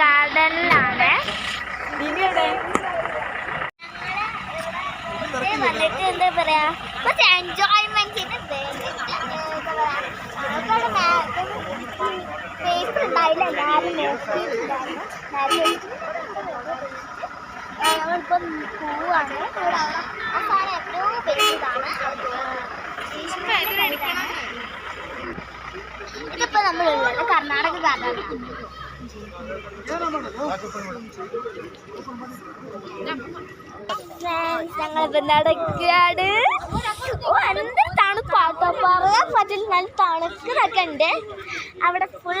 ഗാർഡനിലാണ്. വന്നിട്ട് എന്താ പറയാ? കുറച്ച് എൻജോയ്മെന്റിന് സ്പേസ് ഉണ്ടായില്ല എല്ലാവരും ഞങ്ങളിപ്പം പോവാണ്. അവസാനം എത്രയോ പേരിതാണ് ഇതിപ്പോ നമ്മളുള്ളത് കർണാടക ഗാർഡനാണ്. ഞങ്ങളിപ്പോ നടക്കാട് ഓ എന്ത് തണുപ്പാട്ടോ പറയാൻ പറ്റില്ല നല്ല തണുക്കുന്നൊക്കെ ഉണ്ട്. അവിടെ ഫുൾ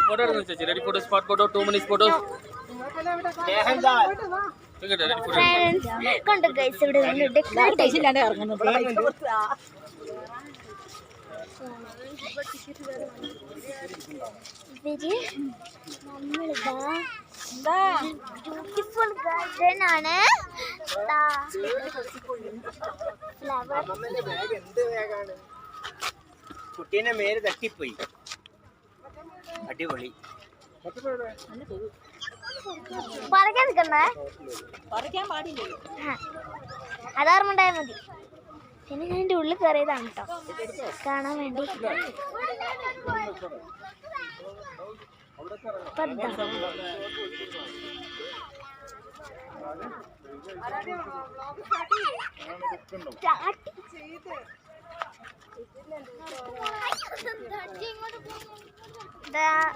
ഫോട്ടോ എടുക്കുന്നു ചേച്ചി ready photo spot photo two minutes photos friends കൊണ്ട് ഗൈസ് ഇവിടെ വന്നിട്ട് ഇവർ നമ്മളിതാ ബ്യൂട്ടിഫുൾ ഗാർഡൻ ആണ്. കുട്ടീനെ മേൽ തട്ടിപ്പോയി. അടിപൊളി. പറിക്കാൻ നിൽക്കണ്ടേ പറിക്കാൻ പാടില്ലേ ആ, അതോർമ്മണ്ടായാൽ മതി. പിന്നെ ഞാൻ എന്റെ ഉള്ളിൽ കയറിയതാണ് കേട്ടോ കാണാൻ വേണ്ടി.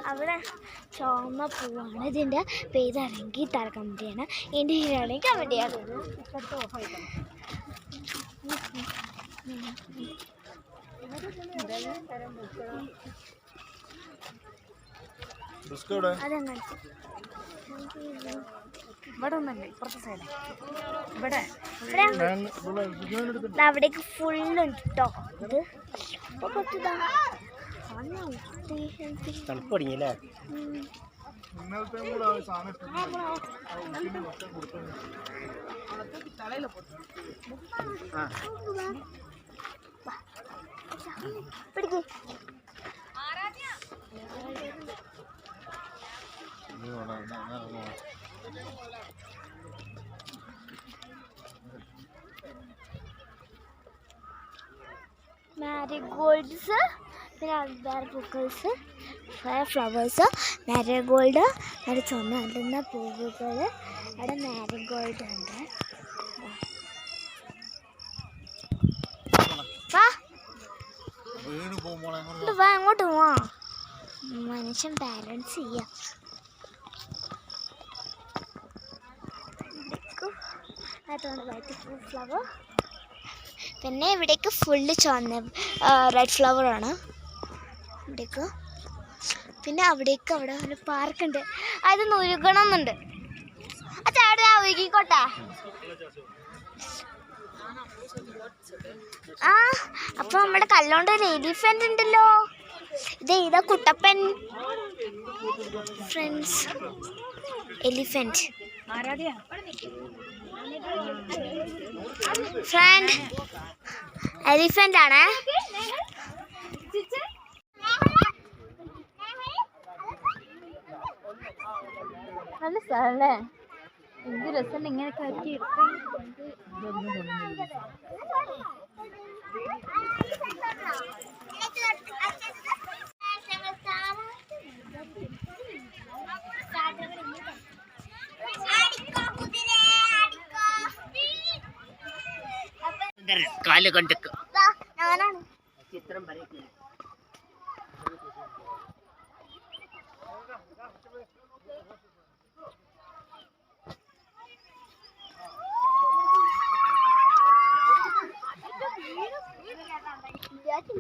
അവിടെ ചുവന്ന പൂവാണ്. ഇതിന്റെ പേര് ഇറങ്ങി തര കമ്പനിയാണ് ഇതിന്റെ ഇറങ്ങി കമ്പനിയാണ് അതെങ്ങനെ ഇവിടെ സൈഡ് ഇവിടെ. അവിടേക്ക് ഫുള്ളുണ്ട് കേട്ടോ ഇത് അപ്പൊ കുറച്ചിതാ തണുപ്പ് തുടങ്ങിയല്ലേ? ആ. മാരിഗോൾഡ്സ് പിന്നെ വേറെ പൂക്കൾസ് ഫയർ ഫ്ലവേഴ്സ് മാരിഗോൾഡ് അവിടെ ചുമ അല്ലുന്ന പൂവുകൾ അവിടെ മാരിഗോൾഡ് ഉണ്ട് മനുഷ്യൻ ബാലൻസ് ചെയ്യാം. വൈറ്റ് ഫ്ലവർ പിന്നെ ഇവിടേക്ക് ഫുള്ള് ചുവന്ന റെഡ് ഫ്ലവർ ആണ്. ഇവിടേക്ക്. പിന്നെ അവിടേക്ക് അവിടെ ഒരു പാർക്കുണ്ട് അത് ഉരുകണമെന്നുണ്ട് ആ ഉരുകിക്കോട്ടെ ആ അപ്പൊ നമ്മുടെ കല്ലോണ്ട് ഒരു എലിഫന്റ് ഉണ്ടല്ലോ. ഇത് ഇതാ Kuttappan. Friends Aradhya friend elephant ആണ്. നല്ല സ്ഥലല്ലേ? എന്ത് രസം ഇങ്ങനെ കയറ്റി എടുക്കാൻ. കാൽ കണ്ടിക്ക്. ചിത്രം വരയ്ക്കുന്നു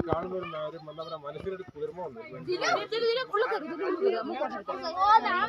കാണുന്ന ഒരു കാര്യം വന്നവരെ മനസ്സിനൊരു കുളിർമ വന്നു ഓ ഞാൻ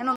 I don't